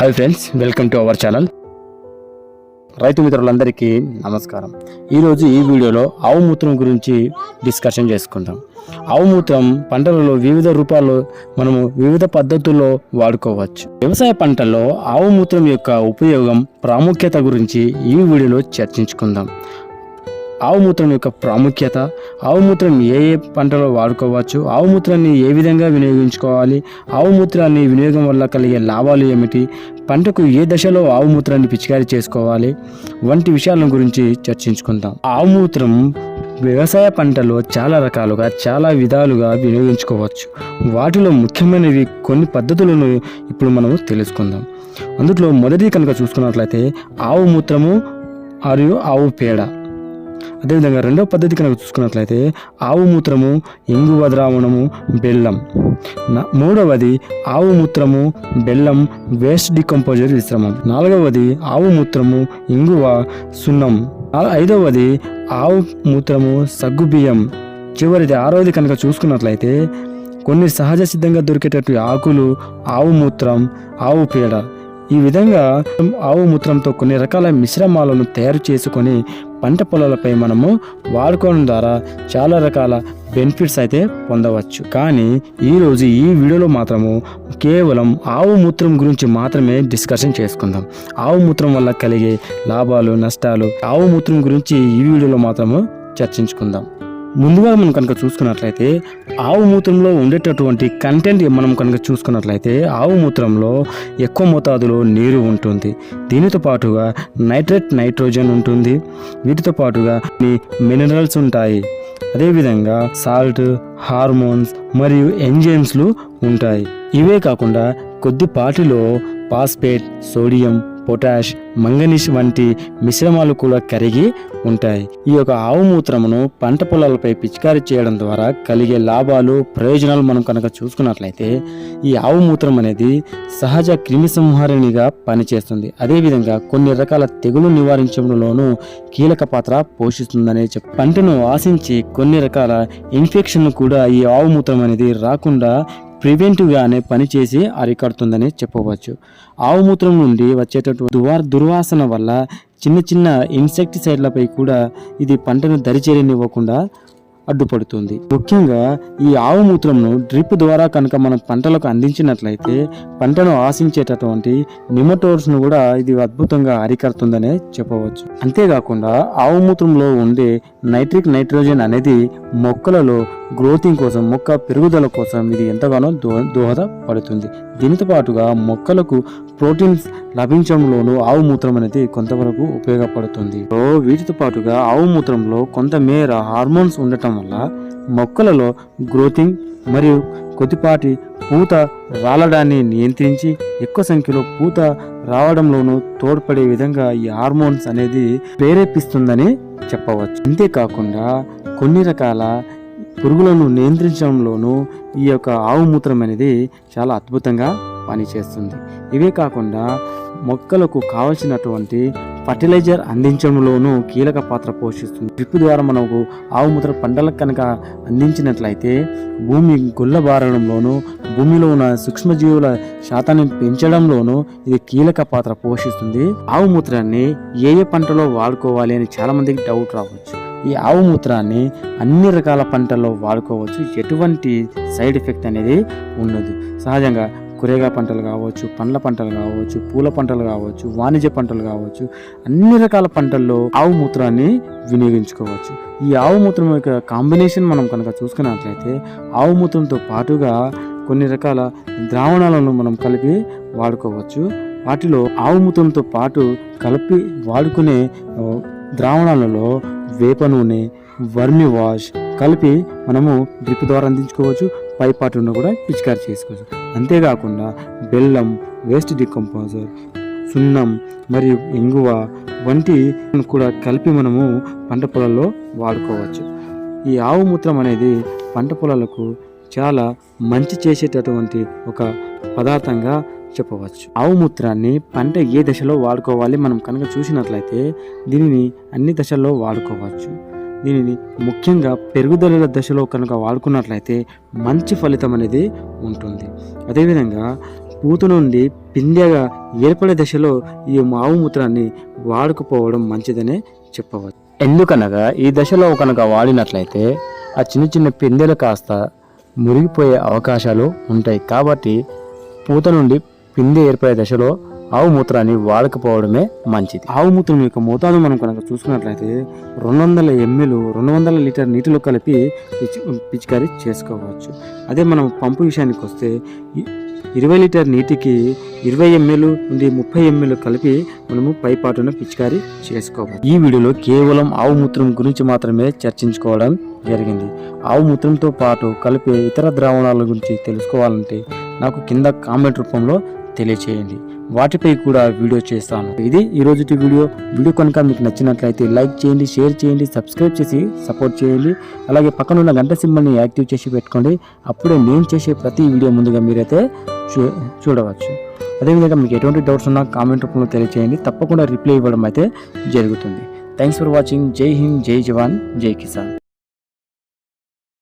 Hi friends welcome to our channel. రైతు మిత్రులందరికీ నమస్కారం. ఈరోజు ఈ వీడియోలో ఆవు మూత్రం గురించి డిస్కషన్ చేసుకుంటాం. ఆవు మూత్రం పంటలలో వివిధ రూపాల్లో మనము వివిధ పద్ధతుల్లో వాడుకోవచ్చు. వ్యవసాయ పంటల్లో ఆవు మూత్రం యొక్క ఉపయోగం ప్రాముఖ్యత గురించి ఈ వీడియోలో చర్చించుకుందాం. ఆవు మూత్రం యొక్క ప్రాముఖ్యత ఆవు మూత్రం ఏ ఏ పంటలో వాడుకోవచ్చు ఆవు మూత్రాన్ని ఏ విధంగా వినియోగించుకోవాలి ఆవు మూత్రాన్ని వినియోగం వల్ల కలిగే లాభాలు ఏమిటి పంటకు ఏ దశలో ఆవు మూత్రాన్ని పిచికారీ చేసుకోవాలి వంటి విషయాల గురించి చర్చించుకుందాం. ఆవు మూత్రం వ్యవసాయ పంటలో చాలా రకాలుగా చాలా విధాలుగా వినియోగించుకోవచ్చు. వాటిలో ముఖ్యమైనవి కొన్ని పద్ధతులను ఇప్పుడు మనము తెలుసుకుందాం. అందులో మొదటిది కనుక చూసుకున్నట్లయితే ఆవు మూత్రము మరియు ఆవు పేడ అదేవిధంగా రెండవ పద్ధతి కనుక చూసుకున్నట్లయితే ఆవు మూత్రము ఇంగువ ద్రావణము బెల్లం. మూడవది ఆవు మూత్రము బెల్లం వేస్ట్ డికంపోజర్ మిశ్రమం నాలుగవది ఆవు మూత్రము ఇంగువ సున్నం. ఆ- ఐదవది ఆవు మూత్రము సగ్గుబియ్యం చివరిది ఆరవది కనుక చూసుకున్నట్లయితే కొన్ని సహజ సిద్ధంగా దొరికేటట్టు ఆకులు ఆవు మూత్రం ఆవు పేడ. ఈ విధంగా ఆవు మూత్రంతో కొన్ని రకాల మిశ్రమాలను తయారు చేసుకొని పంట పొలాలపై మనము వాడుకోవడం ద్వారా చాలా రకాల బెనిఫిట్స్ అయితే పొందవచ్చు. కానీ ఈరోజు ఈ వీడియోలో మాత్రము కేవలం ఆవు మూత్రం గురించి మాత్రమే డిస్కషన్ చేసుకుందాం. ఆవు మూత్రం వల్ల కలిగే లాభాలు నష్టాలు ఆవు మూత్రం గురించి ఈ వీడియోలో మాత్రము చర్చించుకుందాం. ముందుగా మనం కనుక చూసుకున్నట్లయితే ఆవు మూత్రంలో ఉండేటటువంటి కంటెంట్ మనం కనుక చూసుకున్నట్లయితే ఆవు మూత్రంలో ఎక్కువ మోతాదులో నీరు ఉంటుంది. దీనితో పాటుగా నైట్రేట్ నైట్రోజన్ ఉంటుంది. వీటితో పాటుగా మీ మినరల్స్ ఉంటాయి. అదేవిధంగా సాల్ట్ హార్మోన్స్ మరియు ఎంజైమ్స్లు ఉంటాయి. ఇవే కాకుండా కొద్దిపాటిలో పాస్పేట్ సోడియం పొటాష్ మంగనీష్ వంటి మిశ్రమాలు కూడా కరిగి ఉంటాయి. ఈ యొక్క ఆవు మూత్రమును పంట పొలాలపై పిచికారీ చేయడం ద్వారా కలిగే లాభాలు ప్రయోజనాలు మనం కనుక చూసుకున్నట్లయితే ఈ ఆవు మూత్రం అనేది సహజ క్రిమి సంహారిణిగా పనిచేస్తుంది. అదేవిధంగా కొన్ని రకాల తెగులు నివారించడంలోనూ కీలక పాత్ర పోషిస్తుందనే పంటను ఆశించి కొన్ని రకాల ఇన్ఫెక్షన్ కూడా ఈ ఆవు మూత్రం అనేది రాకుండా ప్రివెంటివ్గానే పనిచేసి అరికడుతుందని చెప్పవచ్చు. ఆవు మూత్రం నుండి వచ్చేటటువంటి దువార్ దుర్వాసన వల్ల చిన్న చిన్న ఇన్సెక్టిసైడ్లపై కూడా ఇది పంటను దరిచేరనివ్వకుండా అడ్డుపడుతుంది. ముఖ్యంగా ఈ ఆవు మూత్రంను డ్రిప్ ద్వారా కనుక మనం పంటలకు అందించినట్లయితే పంటను ఆశించేటటువంటి నిమటోర్స్ను కూడా ఇది అద్భుతంగా అరికడుతుందనే చెప్పవచ్చు. అంతేకాకుండా ఆవు మూత్రంలో ఉండే నైట్రిక్ నైట్రోజన్ అనేది మొక్కలలో గ్రోతింగ్ కోసం మొక్క పెరుగుదల కోసం ఇది ఎంతగానో దోహ దోహదపడుతుంది. దీనితో పాటుగా మొక్కలకు ప్రోటీన్స్ లభించడంలోనూ ఆవు మూత్రం అనేది కొంతవరకు ఉపయోగపడుతుంది. వీటితో పాటుగా ఆవు మూత్రంలో కొంతమేర హార్మోన్స్ ఉండటం వల్ల మొక్కలలో గ్రోతింగ్ మరియు కొద్దిపాటి పూత రాలడాన్ని నియంత్రించి ఎక్కువ సంఖ్యలో పూత రావడంలోనూ తోడ్పడే విధంగా ఈ హార్మోన్స్ అనేది ప్రేరేపిస్తుందని చెప్పవచ్చు. అంతేకాకుండా కొన్ని రకాల పురుగులను నియంత్రించడంలోనూ ఈ యొక్క ఆవు మూత్రం అనేది చాలా అద్భుతంగా పనిచేస్తుంది. ఇవే కాకుండా మొక్కలకు కావలసినటువంటి ఫర్టిలైజర్ అందించడంలోనూ కీలక పాత్ర పోషిస్తుంది. డ్రిప్ ద్వారా మనకు ఆవు మూత్ర పంటలకు కనుక అందించినట్లయితే భూమి గుల్లబారడంలోనూ భూమిలో ఉన్న సూక్ష్మజీవుల శాతాన్ని పెంచడంలోనూ ఇది కీలక పాత్ర పోషిస్తుంది. ఆవు మూత్రాన్ని ఏ ఏ పంటలో వాడుకోవాలి అని చాలామందికి డౌట్ రావచ్చు. ఈ ఆవు మూత్రాన్ని అన్ని రకాల పంటల్లో వాడుకోవచ్చు. ఎటువంటి సైడ్ ఎఫెక్ట్ అనేది ఉండదు. సహజంగా కూరగాయ పంటలు కావచ్చు పండ్ల పంటలు కావచ్చు పూల పంటలు కావచ్చు వాణిజ్య పంటలు కావచ్చు అన్ని రకాల పంటల్లో ఆవు మూత్రాన్ని వినియోగించుకోవచ్చు. ఈ ఆవు మూత్రం యొక్క కాంబినేషన్ మనం కనుక చూసుకున్నట్లయితే ఆవు మూత్రంతో పాటుగా కొన్ని రకాల ద్రావణాలను మనం కలిపి వాడుకోవచ్చు. వాటిలో ఆవు మూత్రంతో పాటు కలిపి వాడుకునే ద్రావణాలలో వేప నూనె వర్మి వాష్ కలిపి మనము డ్రిప్ ద్వారా అందించుకోవచ్చు పై పాటును కూడా పిచికారి చేసుకోవచ్చు. అంతేకాకుండా బెల్లం వేస్ట్ డికంపోజర్ సున్నం మరియు ఇంగువ వంటి కూడా కలిపి మనము పంట పొలాల్లో వాడుకోవచ్చు. ఈ ఆవు మూత్రం అనేది పంట పొలాలకు చాలా మంచి చేసేటటువంటి ఒక పదార్థంగా చెప్పవచ్చు. ఆవు మూత్రాన్ని పంట ఏ దశలో వాడుకోవాలి మనం కనుక చూసినట్లయితే దీనిని అన్ని దశల్లో వాడుకోవచ్చు. దీనిని ముఖ్యంగా పెరుగుదల దశలో కనుక వాడుకున్నట్లయితే మంచి ఫలితం అనేది ఉంటుంది. అదేవిధంగా పూత నుండి పిందెగా ఏర్పడే దశలో ఈ ఆవు మూత్రాన్ని వాడుకుపోవడం మంచిదనే చెప్పవచ్చు. ఎందుకనగా ఈ దశలో కనుక వాడినట్లయితే ఆ చిన్న చిన్న పిందెలు కాస్త మురిగిపోయే అవకాశాలు ఉంటాయి. కాబట్టి పూత నుండి పిందె ఏర్పడే దశలో ఆవు మూత్రాన్ని వాడకపోవడమే మంచిది. ఆవు మూత్రం యొక్క మోతాదు మనం కనుక చూసుకున్నట్లయితే రెండు వందల ఎంఎల్ రెండు వందల లీటర్ నీటిలో కలిపి పిచి పిచికారీ చేసుకోవచ్చు. అదే మనం పంపు విషయానికి వస్తే ఇరవై లీటర్ నీటికి ఇరవై ఎంఎల్ నుండి ముప్పై ఎంఎల్ కలిపి మనము పైపాటున పిచికారీ చేసుకోవాలి ఈ వీడియోలో కేవలం ఆవు మూత్రం గురించి మాత్రమే చర్చించుకోవడం జరిగింది. ఆవు మూత్రంతో పాటు కలిపే ఇతర ద్రావణాల గురించి తెలుసుకోవాలంటే నాకు కింద కామెంట్ రూపంలో తెలియచేయండి. వాటిపై కూడా వీడియో చేస్తాను. ఇది ఈ రోజుటి వీడియో. వీడియో కనుక మీకు నచ్చినట్లయితే లైక్ చేయండి షేర్ చేయండి సబ్స్క్రైబ్ చేసి సపోర్ట్ చేయండి. అలాగే పక్కన ఉన్న గంట సింబల్ని యాక్టివ్ చేసి పెట్టుకోండి. అప్పుడే నేను చేసే ప్రతి వీడియో ముందుగా మీరైతే చూ చూడవచ్చు. అదేవిధంగా మీకు ఎటువంటి డౌట్స్ ఉన్నా కామెంట్ రూపంలో తెలియచేయండి. తప్పకుండా రిప్లై ఇవ్వడం అయితే జరుగుతుంది. థ్యాంక్స్ ఫర్ వాచింగ్ జై హింద్ జై జవాన్ జై కిసాన్.